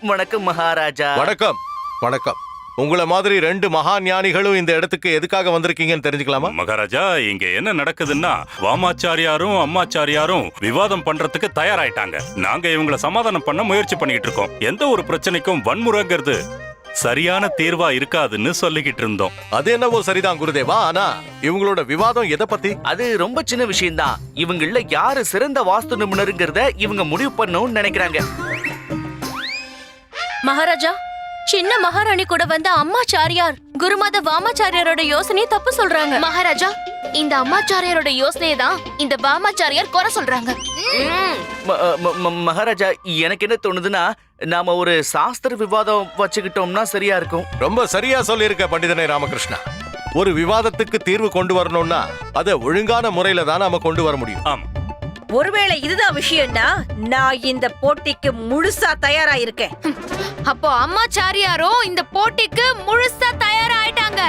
வணக்கம் மகாராஜா. வணக்கம். வணக்கம். உங்களை மாதிரி ரெண்டு மகா ஞானிகளும் இந்த இடத்துக்கு எதுக்காக வந்திருக்கீங்கன்னு தெரிஞ்சுக்கலாமா? மகாராஜா இங்க என்ன நடக்குதுன்னா வாமாச்சாரியாரும் அம்மாச்சாரியாரும் விவாதம் பண்றதுக்கு தயாராயிட்டாங்க. நாங்க இவங்கள சமாதானம் பண்ண முயற்சி பண்ணிக்கிட்டு இருக்கோம். எந்த ஒரு பிரச்சனைக்கும் வன்முறைங்கிறது சரியான தீர்வா இருக்காதுன்னு சொல்லிக்கிட்டு இருந்தோம். அது என்னவோ சரிதான் குருதேவா. ஆனா இவங்களோட விவாதம் எதை பத்தி? அது ரொம்ப சின்ன விஷயம்தான். இவங்கள யாரு சிறந்த வாஸ்து நிபுணருங்கிறத இவங்க முடிவு பண்ணணும்னு நினைக்கிறாங்க. மகாராஜா சின்ன மகாராணி கூட வந்த அம்மாச்சாரியார் குருமாத வாமாச்சாரியாரோட யோசனையை தப்பு சொல்றாங்க. மகாராஜா இந்த அம்மாச்சாரியாரோட யோசனையை தான் இந்த வாமாச்சாரியார் குறை சொல்றாங்க. மகாராஜா எனக்கு என்ன தோணுதுன்னா நாம ஒரு சாஸ்திர விவாதம் வச்சுக்கிட்டோம்னா சரியா இருக்கும். ரொம்ப சரியா சொல்லியிருக்க பண்டிதனை ராமகிருஷ்ணா. ஒரு விவாதத்துக்கு தீர்வு கொண்டு வரணும்னா அதை ஒழுங்கான முறையில தான் நாம கொண்டு வர முடியும். ஆமா. ஒருவேளை இதுதான் விஷயம்னா நான் இந்த போட்டிக்கு முழுசா தயாரா இருக்கேன் அப்போ அம்மாச்சாரியாரும் இந்த போட்டிக்கு முழுசா தயாராயிட்டாங்க.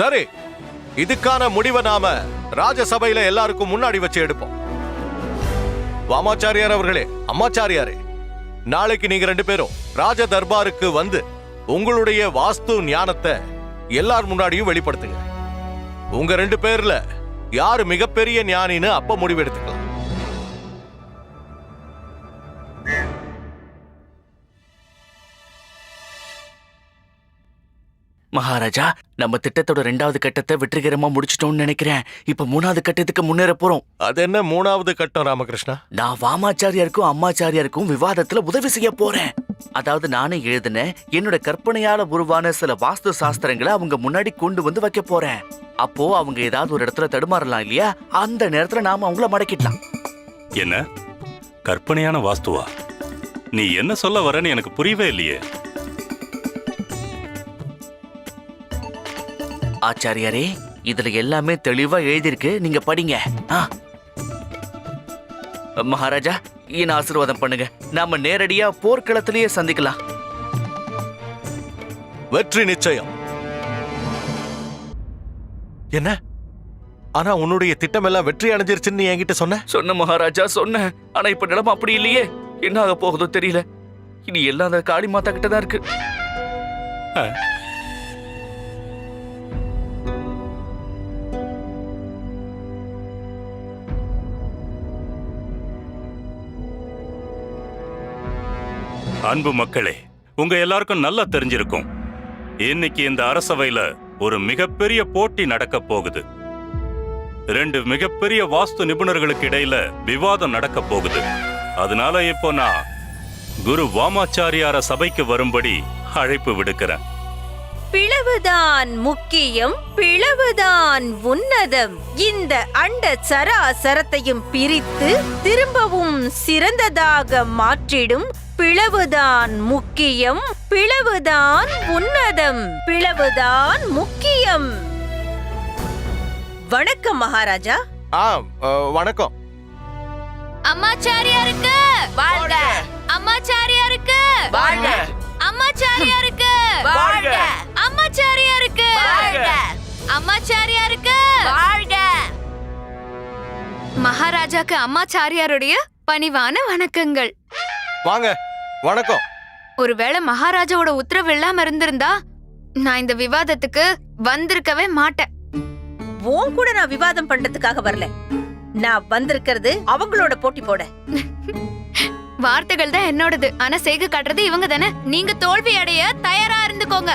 சரி இதுக்கான முடிவை நாம ராஜசபையில எல்லாருக்கும் முன்னாடி வச்சு எடுப்போம். வாமாச்சாரியார் அவர்களே அம்மாச்சாரியாரே நாளைக்கு நீங்க ரெண்டு பேரும் ராஜ தர்பாருக்கு வந்து உங்களுடைய வாஸ்து ஞானத்தை எல்லார் முன்னாடியும் வெளிப்படுத்துங்க. உங்க ரெண்டு பேர்ல யாரு மிகப்பெரிய ஞானின்னு அப்ப முடிவு மகாராஜா நம்ம திட்டத்தோட ரெண்டாவது கட்டத்தை வெற்றிகரமா முடிச்சிட்டோம்னு நினைக்கிறேன். இப்ப மூணாவது கட்டத்துக்கு முன்னேற போறோம். அது என்ன மூணாவது கட்டம் ராமகிருஷ்ணா? நான் வாமாச்சாரியாருக்கும் அம்மாச்சாரியாருக்கும் விவாதத்துல உதவி செய்ய போறேன். அதாவது நானே எழுதின என்னோட கற்பனையால உருவான சில வாஸ்து சாஸ்திரங்களை அவங்க முன்னாடி கொண்டு வந்து வைக்க போறேன். அப்போ அவங்க ஏதாவது ஒரு இடத்துல தடுமாறலாம் இல்லையா? அந்த நேரத்துல நாம அவங்கள மடக்கிடலாம். என்ன? கற்பனையான வாஸ்துவா? நீ என்ன சொல்ல வரேன்னு எனக்கு புரியவே இல்லையே. ஆச்சாரியாரே இதுல எல்லாமே தெளிவா எழுதியிருக்கு. நீங்க படிங்க. மகாராஜா என்ன ஆசீர்வாதம் பண்ணுங்க. நாம நேரடியா போர்க்களத்திலேயே சந்திக்கலாம். வெற்றி நிச்சயம். என்ன? ஆனா உன்னுடைய திட்டம் எல்லாம் வெற்றி அடைஞ்சிருச்சுன்னு நீ என்கிட்ட சொன்ன? சொன்ன மகாராஜா சொன்னேன் ஆனா இப்ப நிலைமை அப்படி இல்லையே. என்ன ஆக போகுதோ தெரியல. இனி எல்லாம் அந்த காளி மாதா கிட்ட தான் இருக்கு அன்பு மக்களே உங்க எல்லாருக்கும் நல்லா தெரிஞ்சிருக்கும். இன்னைக்கு இந்த அரசவையில ஒரு மிகப்பெரிய போட்டி நடக்க போகுது. ரெண்டு மிகப்பெரிய வாஸ்து நிபுணர்களுக்கு இடையில விவாதம் நடக்க போகுது. அதனால இப்போ நான் குரு வாமாச்சாரியார சபைக்கு வரும்படி அழைப்பு விடுக்கிறேன். பிளவுதான் முக்கியம் பிளவுதான் உன்னதம். இந்த அண்ட சராசரத்தையும் பிரித்து திரும்பவும் சிறந்ததாக மாற்றிடும் பிளவுதான் முக்கியம் பிளவுதான் உன்னதம் பிளவுதான் முக்கியம். வணக்கம் மகாராஜா. ஆ வணக்கம். அம்மாச்சாரியாருக்கு வாழ்க. அம்மாச்சாரியாருக்கு வாழ்க! அம்மாச்சாரியாருக்கு வாழ்க! அம்மாச்சாரியாருக்கு வாழ்க! அம்மாச்சாரியாருக்கு வாழ்க. மகாராஜாக்கு அம்மாச்சாரியாருடைய பணிவான வணக்கங்கள். வாங்க. வணக்கம். ஒருவேளை மகாராஜாவோட உத்தரவு இல்லாம இருந்திருந்தா நான் இந்த விவாதத்துக்கு வந்திருக்கவே மாட்டேன். உன் கூட நான் விவாதம் பண்றதுக்காக வரல. நான் வந்திருக்கிறது அவங்களோட போட்டி போட. வார்த்தைகள் தான் என்னோடது. ஆனா செய்க காட்டுறது இவங்க தானே. நீங்க தோல்வி அடைய தயாரா இருந்துக்கோங்க.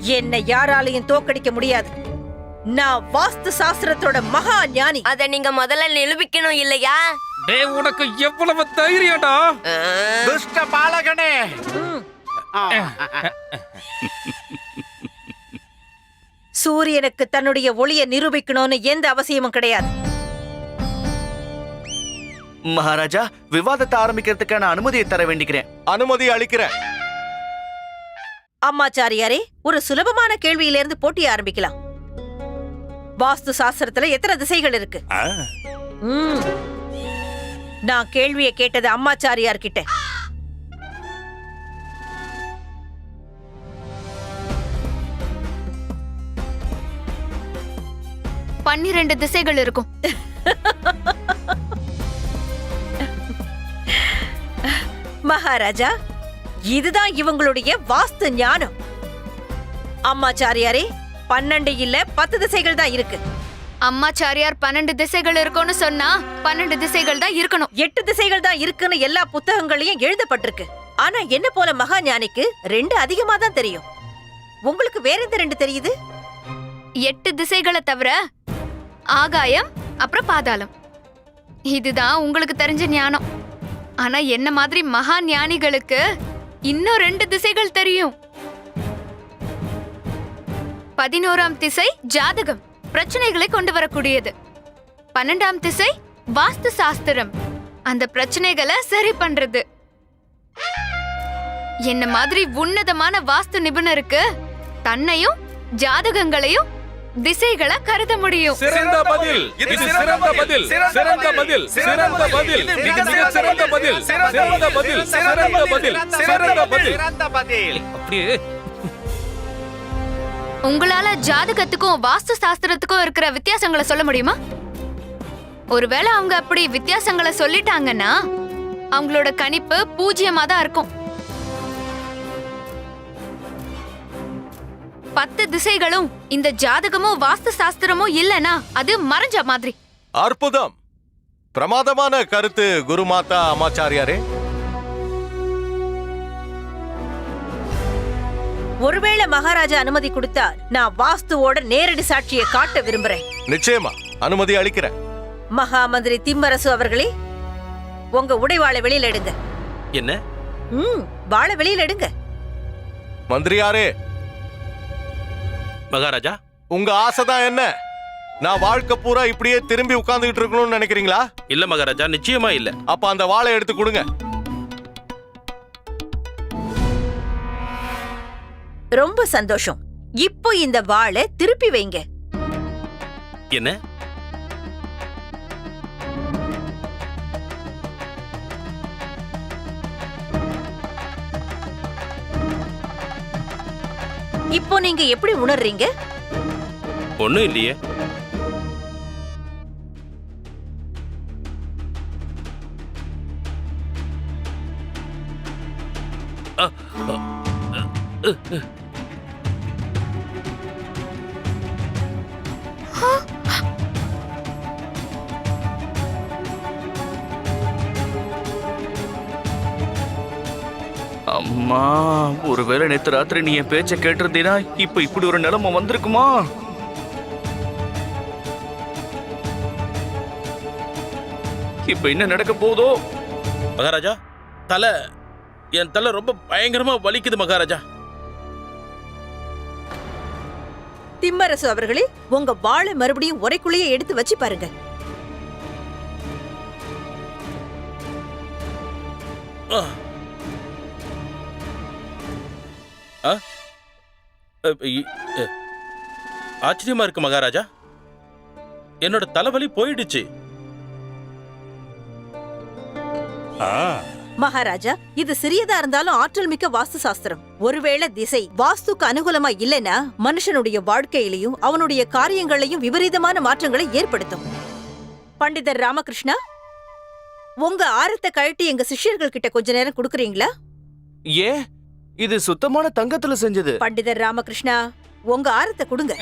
என்னை யாராலையும் தோக்கடிக்க முடியாது. நான் வாஸ்து சாஸ்திரத்தோட மகா ஞானி. அத நீங்க முதல்ல நிரூபிக்கணும் இல்லையா? டேய் உனக்கு எவ்வளவு தைரியம்டா? துஷ்ட பாலகனே. சூரியனுக்கு தன்னுடைய ஒளியை நிரூபிக்கணும்னு எந்த அவசியமும் கிடையாது. மகாராஜா விவாதத்தை ஆரம்பிக்கிறதுக்கான அனுமதியை தர வேண்டிக்கிறேன். அனுமதி அளிக்கிறேன். அம்மாச்சாரியாரே ஒரு சுலபமான கேள்வியிலிருந்து போட்டி ஆரம்பிக்கலாம். வாஸ்து சாஸ்திரத்துல எத்தனை திசைகள் இருக்கு. நான் கேள்வியை கேட்டது அம்மாச்சாரியார் கிட்ட பன்னிரண்டு திசைகள் இருக்கும். மகாராஜா இதுதான் இவங்களுடைய வாஸ்து ஞானம். அம்மாச்சாரியாரே பன்னெண்டு இல்ல பத்து திசைகள் தான் இருக்கு. அம்மாச்சாரியார் பன்னெண்டு திசைகள் இருக்கும்னு சொன்னா பன்னெண்டு திசைகள் தான் இருக்கணும். எட்டு திசைகள் தான் இருக்குன்னு எல்லா புத்தகங்களையும் எழுதப்பட்டிருக்கு. ஆனா என்ன போல மகா ஞானிக்கு ரெண்டு அதிகமா தான் தெரியும். உங்களுக்கு வேற எந்த ரெண்டு தெரியுது? எட்டு திசைகளை தவிர ஆகாயம் அப்புறம் பாதாளம். இதுதான் உங்களுக்கு தெரிஞ்ச ஞானம். ஆனா என்ன மாதிரி மகா ஞானிகளுக்கு இன்னும் ரெண்டு திசைகள் தெரியும்? பதினோராம் திசை ஜாதகம். பிரச்சனைகளை கொண்டு வரக்கூடியது. பன்னெண்டாம் திசை வாஸ்து சாஸ்திரம். அந்த பிரச்சனைகளை சரி பண்றது. என்ன மாதிரி உன்னதமான வாஸ்து நிபுணருக்கு தன்னையும் ஜாதகங்களையும் திசைகளை கருத முடியும். சிறந்த பதில். இது சிறந்த பதில். சிறந்த பதில். சிறந்த பதில். மிக மிக சிறந்த பதில். சிறந்த பதில். சிறந்த பதில். சிறந்த பதில். அப்படியே உங்களால ஜாதகத்துக்கும் வாஸ்து சாஸ்திரத்துக்கும் இருக்கிற வித்தியாசங்களை சொல்ல முடியுமா? ஒருவேளை அவங்க அப்படி வித்தியாசங்களை சொல்லிட்டாங்கன்னா அவங்களோட கணிப்பு பூஜ்ஜியமா தான் இருக்கும். பத்து திசைகளும் இந்த ஜாதகமும் வாஸ்து சாஸ்திரமும் இல்லனா அது மறைஞ்ச மாதிரி. அற்புதம். பிரமாதமான கருத்து குருமாதா அமாச்சாரியாரே. ஒருவேளை மகாராஜா அனுமதி கொடுத்தா நான் வாஸ்துவோட நேரடி சாட்சியை காட்ட விரும்புறேன். நிச்சயமா அனுமதி அளிக்கிறேன். மகா மந்திரி திம்மரசு அவர்களே உங்க உடைவாளை வெளியில எடுங்க. என்ன? ம் வாழை வெளியில எடுங்க. மந்திரியாரே. மகாராஜா? உங்க ஆசைதான் என்ன? நான் வாழ்க்கை பூரா இப்படியே திரும்பி உட்கார்ந்துகிட்டு இருக்கணும்னு நினைக்கிறீங்களா? இல்ல மகாராஜா நிச்சயமா இல்ல. அப்ப அந்த வாளை எடுத்து கொடுங்க. ரொம்ப சந்தோஷம். இப்போ இந்த வாளை திருப்பி வைங்க. என்ன? இப்போ நீங்க எப்படி உணர்றீங்க? ஒண்ணும் இல்லையே. அ, அ, அ, அ. அம்மா ஒருவேளை நேத்து ராத்திரி நீ என் பேச்ச கேட்டிருந்தீனா இப்ப இப்படி ஒரு நிலைமை வந்திருக்குமா? இப்ப என்ன நடக்க போதோ மகாராஜா தலை என் தலை ரொம்ப பயங்கரமா வலிக்குது மகாராஜா. திம்மரசு அவர்களே உங்க வாளை மறுபடியும் உரைக்குள்ளேயே எடுத்து வச்சு பாருங்க. ஆ. ஆச்சரியமா இருக்கு மகாராஜா. என்னோட தலைவலி போயிடுச்சு. ஆ. மகாராஜா இது சிறியதா இருந்தாலும் ஆற்றல் மிக்க வாஸ்து சாஸ்திரம். ஒருவேளை திசை வாஸ்துக்கு அனுகூலமா இல்லைன்னா மனுஷனுடைய வாழ்க்கையிலையும் அவனுடைய காரியங்களையும் விபரீதமான மாற்றங்களை ஏற்படுத்தும். பண்டிதர் ராமகிருஷ்ணா உங்க ஆரத்தை கழட்டி எங்க சிஷ்யர்கள் கிட்ட கொஞ்ச நேரம் கொடுக்குறீங்களா? ஏன்? இது சுத்தமான தங்கத்துல செஞ்சது. பண்டிதர் ராமகிருஷ்ணா உங்க ஆரத்தை கொடுங்க.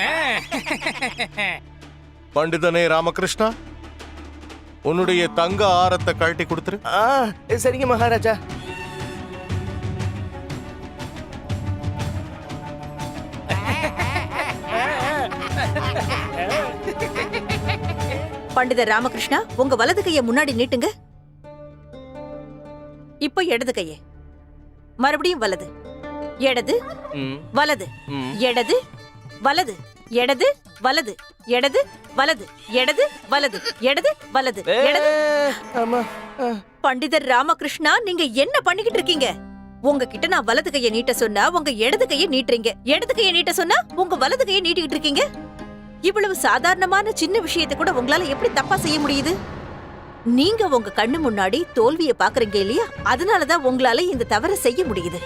பண்டிதனே ராமகிருஷ்ணா உன்னுடைய தங்க ஆரத்தை கழட்டி கொடுத்துரு. ஆ சரிங்க மகாராஜா. பண்டிதர் ராமகிருஷ்ணா உங்க வலது கைய முன்னாடி நீட்டுங்க. இப்போ இடது கைய. மறுபடியும் வலது. இடது ம், வலது. இடது வலது. இடது வலது. இடது வலது. இடது வலது. இடது வலது. இடது. பண்டிதர் ராமகிருஷ்ணா நீங்க என்ன பண்ணிக்கிட்டு இருக்கீங்க? உங்ககிட்ட நான் வலது கைய நீட்ட சொன்னா உங்க இடது கைய நீட்டுறீங்க. இடது கைய நீட்ட சொன்னா உங்க வலது கைய நீட்டிக்கிட்டு இருக்கீங்க? இவ்வளவு சாதாரணமான சின்ன விஷயத்தை கூட உங்களால எப்படி தப்பா செய்ய முடியுது? நீங்க உங்க கண்ணு முன்னாடி தோல்வியை பாக்குறீங்க இல்லையா? அதனாலதான் உங்களால இந்த தவறை செய்ய முடியுது.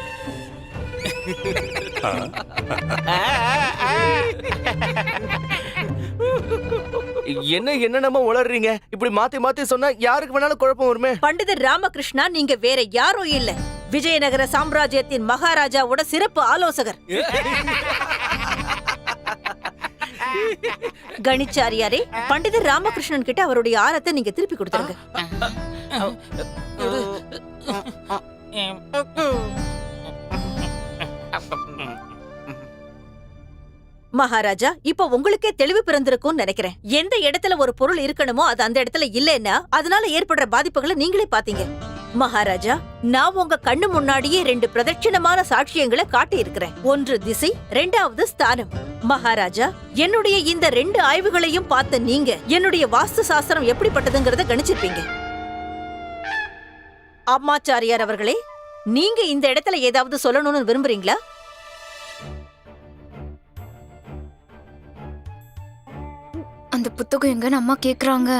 என்ன என்ன நம்ம உளறீங்க? இப்படி மாத்தி மாத்தி சொன்னா யாருக்கு வேணாலும் குழப்பம் வருமே? பண்டிதர் ராமகிருஷ்ணா நீங்க வேற யாரும் இல்ல. விஜயநகர சாம்ராஜ்யத்தின் மகாராஜாவோட சிறப்பு ஆலோசகர். கணிச்சாரியாரே பண்டிதர் ராமகிருஷ்ணன் கிட்ட அவருடைய ஆரத்தை நீங்க திருப்பி கொடுத்துருங்க. மகாராஜா இப்ப உங்களுக்கே தெளிவு பிறந்திருக்கும்னு நினைக்கிறேன். எந்த இடத்துல ஒரு பொருள் இருக்கணுமோ அது அந்த இடத்துல இல்லைன்னா அதனால ஏற்படுற பாதிப்புகளை நீங்களே பாத்தீங்க மகாராஜா நான் உங்க கண்ணு முன்னாடியே ரெண்டு பிரதட்சிணமான சாட்சியங்களை காட்டி இருக்கிறேன் ஒன்று திசை ரெண்டாவது ஸ்தானம். மகாராஜா என்னுடைய இந்த ரெண்டு ஆய்வுகளையும் பார்த்த நீங்க என்னுடைய வாஸ்து சாஸ்திரம் எப்படிப்பட்டதுங்கிறத கணிச்சிருப்பீங்க. அம்மாச்சாரியார் அவர்களே நீங்க இந்த இடத்துல ஏதாவது சொல்லணும்னு விரும்புறீங்களா? அந்த புத்தகம் எங்கன்னு அம்மா கேக்குறாங்க.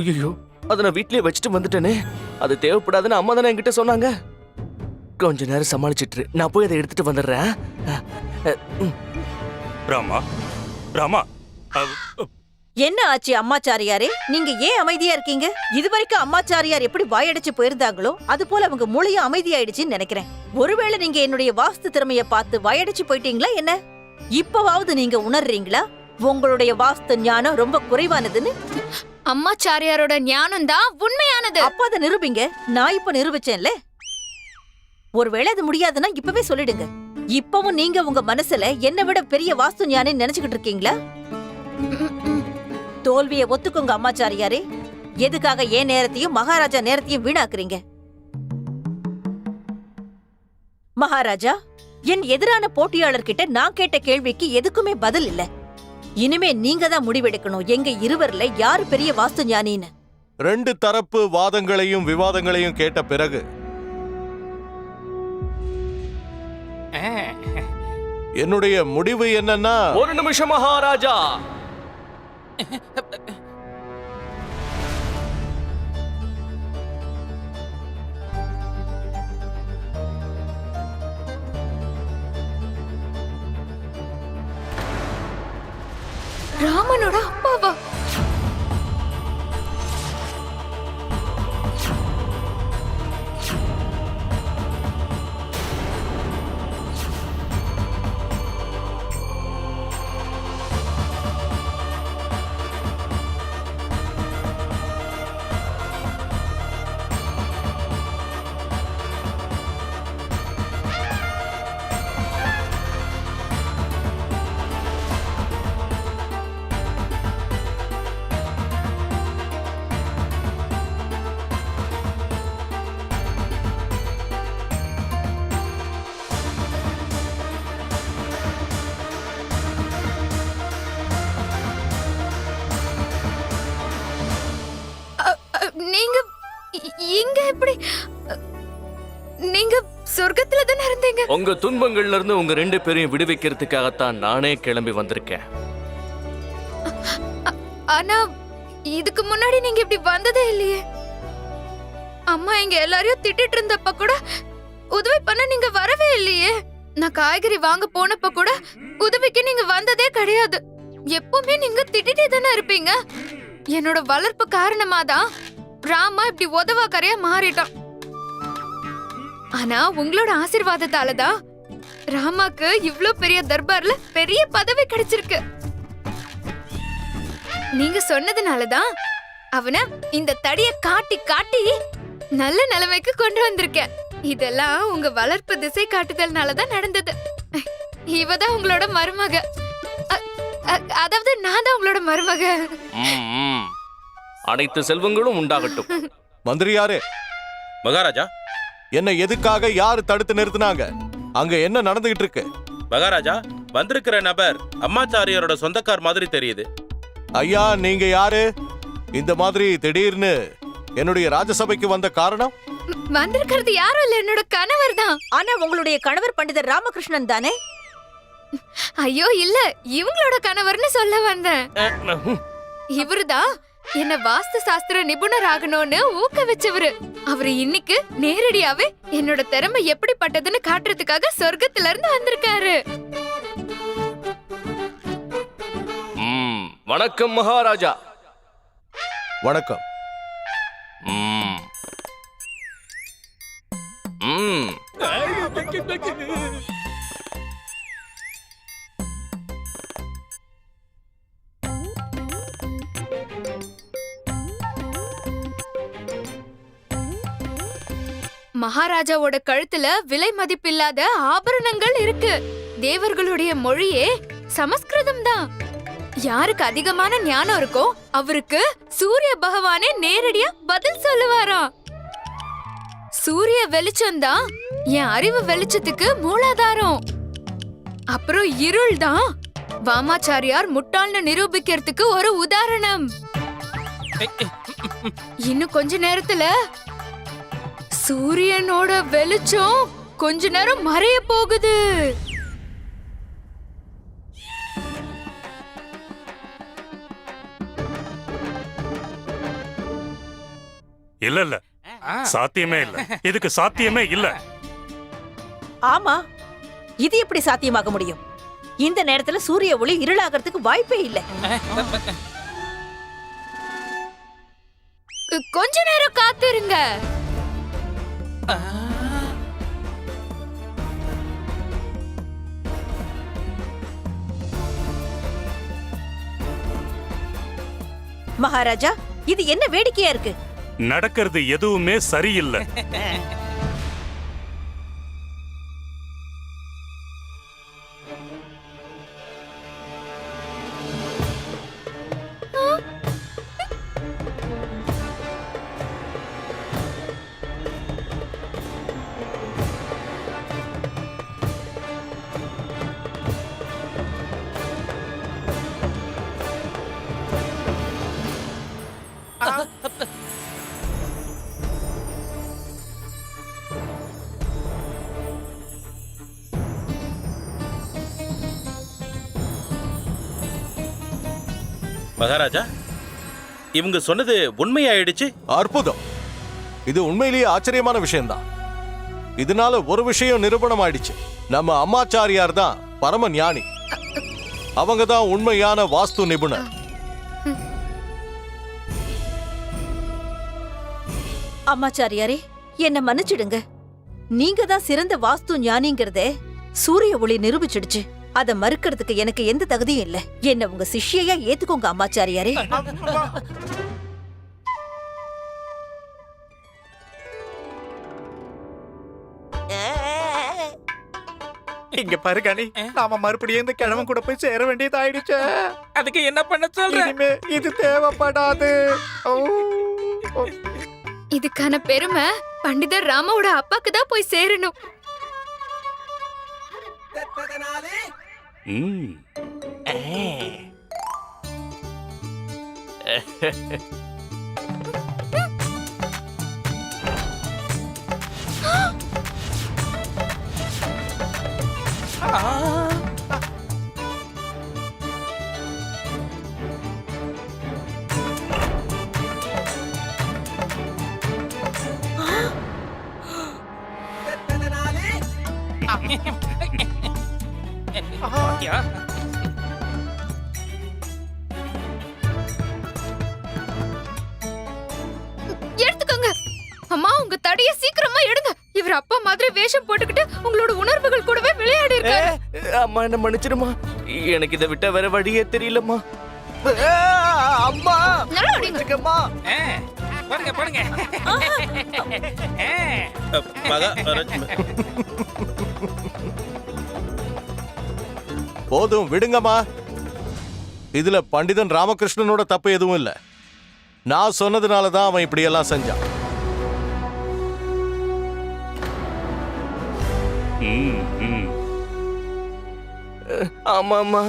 ஐயோ அதை நான் வீட்லயே வச்சுட்டு வந்துட்டேனே. அது தேவைப்படாதுன்னு அம்மா தானே என்கிட்ட சொன்னாங்க. கொஞ்ச நேரம் சமாளிச்சிட்டு. நான் போய் அதை எடுத்துட்டு வந்துடுறேன். ராமா ராமா. என்ன ஆச்சு அம்மாச்சாரியாரே? நீங்க ஏன் அமைதியா இருக்கீங்க? இதுவரைக்கும் அம்மாச்சாரியார் எப்படி வாயடைச்சு போயிருந்தாங்களோ அது போல அவங்க மூளையும் அமைதியாயிடுச்சுன்னு நினைக்கிறேன். ஒருவேளை நீங்க என்னுடைய வாஸ்து திறமைய பார்த்து வாயடைச்சு போயிட்டீங்களா என்ன? இப்பவாவது நீங்க உணர்றீங்களா? உங்களுடைய வாஸ்து ஞானம் ரொம்ப குறைவானதுன்னு? அம்மாச்சாரியாரோட ஞானம் தான் உண்மையானது. அப்ப அதை நிரூபிங்க. நான் இப்ப நிரூபிச்சேன்ல. ஒருவேளை அது முடியாதுன்னா இப்பவே சொல்லிடுங்க. இப்பவும் நீங்க உங்க மனசுல என்னை விட பெரிய வாஸ்து ஞானி நினைச்சுக்கிட்டு இருக்கீங்களா? தோல்வியை ஒத்துக்கோங்க அம்மாச்சாரியாரே. எதுக்காக என் நேரத்தையும் மகாராஜா நேரத்தையும் வீணாக்குறீங்க? மகாராஜா என் எதிரான போட்டியாளர்கிட்ட நான் கேட்ட கேள்விக்கு எதுக்குமே பதில் இல்லை. இனிமே நீங்க தான் முடிவெடுக்கணும். எங்க இருவர்ல யாரு பெரிய வாஸ்து ஞானின்னு? ரெண்டு தரப்பு வாதங்களையும் விவாதங்களையும் கேட்ட பிறகு என்னுடைய முடிவு என்னன்னா ஒரு நிமிஷம் மகாராஜா. ராமனோட அப்பாவா? உங்க துன்பங்கள்ல இருந்து உங்க ரெண்டு பேரையும் விடுவிக்கிறதுக்காகத்தான் நானே கிளம்பி வந்திருக்கேன். ஆனா இதுக்கு முன்னாடி நீங்க இப்படி வந்ததே இல்லையே. அம்மா இங்க எல்லாரையும் திட்டிட்டு இருந்தப்ப கூட உதவி பண்ண நீங்க வரவே இல்லையே. நான் காய்கறி வாங்க போனப்ப கூட உதவிக்கு நீங்க வந்ததே கிடையாது. எப்பவுமே நீங்க திட்டிட்டே தானே இருப்பீங்க. என்னோட வளர்ப்பு காரணமா தான் ராமா இப்படி உதவாக்கரையா மாறிட்டான். ஆனா உங்களோட ஆசீர்வாதத்தால தான் ராமாக்கு இவ்ளோ பெரிய தர்பார்ல பெரிய பதவி கிடைச்சிருக்கு. நீங்க சொன்னதுனால தான் அவனை இந்த தடிய காட்டி காட்டி நல்ல நிலைமைக்கு கொண்டு வந்திருக்கேன். இதெல்லாம் உங்க வளர்ப்பு திசை காட்டுதல்னால தான் நடந்தது. இவதான் உங்களோட மருமக. அதாவது நான் தான் உங்களோட மருமக. அனைத்து செல்வங்களும் உண்டாகட்டும். மந்திரியாரே. மகாராஜா என்னை எதுக்காக யாரு தடுத்து நிறுத்துனாங்க? அங்க என்ன நடந்துகிட்டு இருக்கு? மகாராஜா வந்திருக்கிற நபர் அம்மாச்சாரியாரோட சொந்தக்கார் மாதிரி தெரியுது. ஐயா நீங்க யாரு? இந்த மாதிரி திடீர்னு என்னுடைய ராஜசபைக்கு வந்த காரணம்? வந்திருக்கிறது யாரும் இல்ல என்னோட கணவர் தான். ஆனா உங்களுடைய கணவர் பண்டிதர் ராமகிருஷ்ணன் தானே? ஐயோ இல்ல இவங்களோட கணவர்னு சொல்ல வந்தேன். இவருதான் என்ன வாஸ்து சாஸ்திர நிபுணர் ஆகணும்னு ஊக்குவிச்சவரு அவர் இன்னைக்கு நேரடியாவே என்னோட திறமை எப்படிப்பட்டதுன்னு காட்டுறதுக்காக சொர்க்கத்துல இருந்து வந்திருக்காரு ம், வணக்கம் மகாராஜா வணக்கம் ம். ம். மகாராஜாவோட கழுத்துல விலை மதிப்பில்லாத ஆபரணங்கள் இருக்கு. தேவர்களுடைய மொழியே சமஸ்கிருதம் தான். யாருக்கு அதிகமான ஞானம் இருக்கோ அவருக்கு சூரிய பகவானே நேரடியா பதில் சொல்லுவாராம் சூரிய வெளிச்சம் தான் என் அறிவு வெளிச்சத்துக்கு மூலாதாரம். அப்புறம் இருள் தான். வாமாச்சாரியார் முட்டாள்னு நிரூபிக்கிறதுக்கு ஒரு உதாரணம். இன்னும் கொஞ்ச நேரத்துல சூரியனோட வெளிச்சம் கொஞ்ச நேரம் மறைய போகுது. இல்ல இல்ல. சாத்தியமே இல்ல. இதுக்கு சாத்தியமே இல்ல. ஆமா. இது எப்படி சாத்தியமாக முடியும்? இந்த நேரத்துல சூரிய ஒளி இருளாகிறதுக்கு வாய்ப்பே இல்ல. கொஞ்ச நேரம் காத்திருங்க. மகாராஜா இது என்ன வேடிக்கையா இருக்கு? நடக்கிறது எதுவுமே சரியில்லை. மகாராஜா இவங்க சொன்னது உண்மையாயிடுச்சு? அற்புதம். இது உண்மையிலேயே ஆச்சரியமான விஷயம்தான். இதனால ஒரு விஷயம் நிரூபணம் ஆயிடுச்சு நம்ம அம்மாச்சாரியார் தான் பரம ஞானி. அவங்க தான் உண்மையான வாஸ்து நிபுணர். அம்மாச்சாரியாரே என்ன மன்னிச்சிடுங்க. நீங்க தான் சிறந்த வாஸ்து ஞானிங்கிறத சூரிய ஒளி நிரூபிச்சிடுச்சு. அத மறுக்கிறதுக்கு எனக்கு எந்த தகுதியும் இல்ல. என்ன உங்க சிஷ்யையா ஏத்துக்கோங்க அம்மாச்சாரியாரே. இங்க பாரு கனி நாம மறுபடியும் இந்த கிழவன் கூட போய் சேர வேண்டியது ஆயிடுச்சு. அதுக்கு என்ன பண்ண சொல்ற? இனிமே இது தேவைப்படாது. இதுக்கான பெருமை பண்டிதர் ராமாவோட அப்பாக்கு தான் போய் சேரணும். ம் பாத்தியா? எடுத்துக்கோங்க. அம்மா உங்க தடைய சீக்கிரமா எடுங்க. இவர் அப்பா மாதிரி வேஷம் போட்டுக்கிட்டு உங்களோட உணர்வுகள் கூடவே விளையாடி இருக்காரு. அம்மா என்ன மன்னிச்சிடுமா? எனக்கு இதை விட்ட வேற வழியே தெரியலம்மா. அம்மா நல்லா பாருங்க பாருங்க. போதும் விடுங்கம்மா. இதுல பண்டிதன் ராமகிருஷ்ணனோட தப்பு எதுவும் இல்ல. நான் சொன்னதுனால தான் அவன் இப்படியெல்லாம் செஞ்சான். ம் ஆமா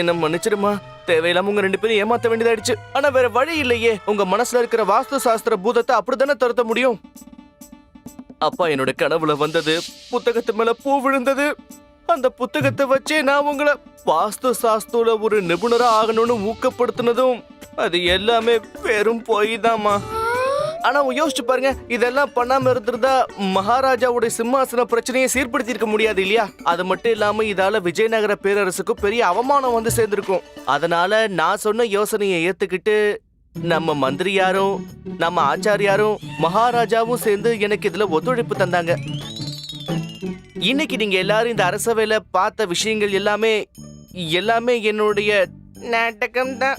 என்ன மன்னிச்சிடுமா. தேவையில்லாம உங்க ரெண்டு பேரும் ஏமாத்த வேண்டியதாயிடுச்சு. ஆனா வேற வழி இல்லையே. உங்க மனசுல இருக்கிற வாஸ்து சாஸ்திர பூதத்தை அப்படித்தானே துரத்த முடியும்? அப்பா என்னோட கனவுல வந்தது புத்தகத்து மேல பூ விழுந்தது. அந்த புத்தகத்தை வச்சே நான் உங்களை வாஸ்து சாஸ்துல ஒரு நிபுணரா ஆகணும்னு ஊக்கப்படுத்தினதும் அது எல்லாமே வெறும் பொய் தாம்மா ஆனா யோசிச்சு பாருங்க இதெல்லாம் பண்ணாம இருந்திருந்தா மகாராஜாவுடைய சிம்மாசன பிரச்சனையை சீர்படுத்தி இருக்க முடியாது இல்லையா? அது மட்டும் இல்லாம இதால விஜயநகர பேரரசுக்கு பெரிய அவமானம் வந்து சேர்ந்திருக்கும். அதனால நான் சொன்ன யோசனையை ஏத்துக்கிட்டு நம்ம மந்திரியாரும் நம்ம ஆச்சாரியாரும் மகாராஜாவும் சேர்ந்து எனக்கு இதுல ஒத்துழைப்பு தந்தாங்க. இன்னைக்கு நீங்க எல்லாரும் இந்த அரசவையில பார்த்த விஷயங்கள் எல்லாமே எல்லாமே என்னுடைய நாடகம் தான்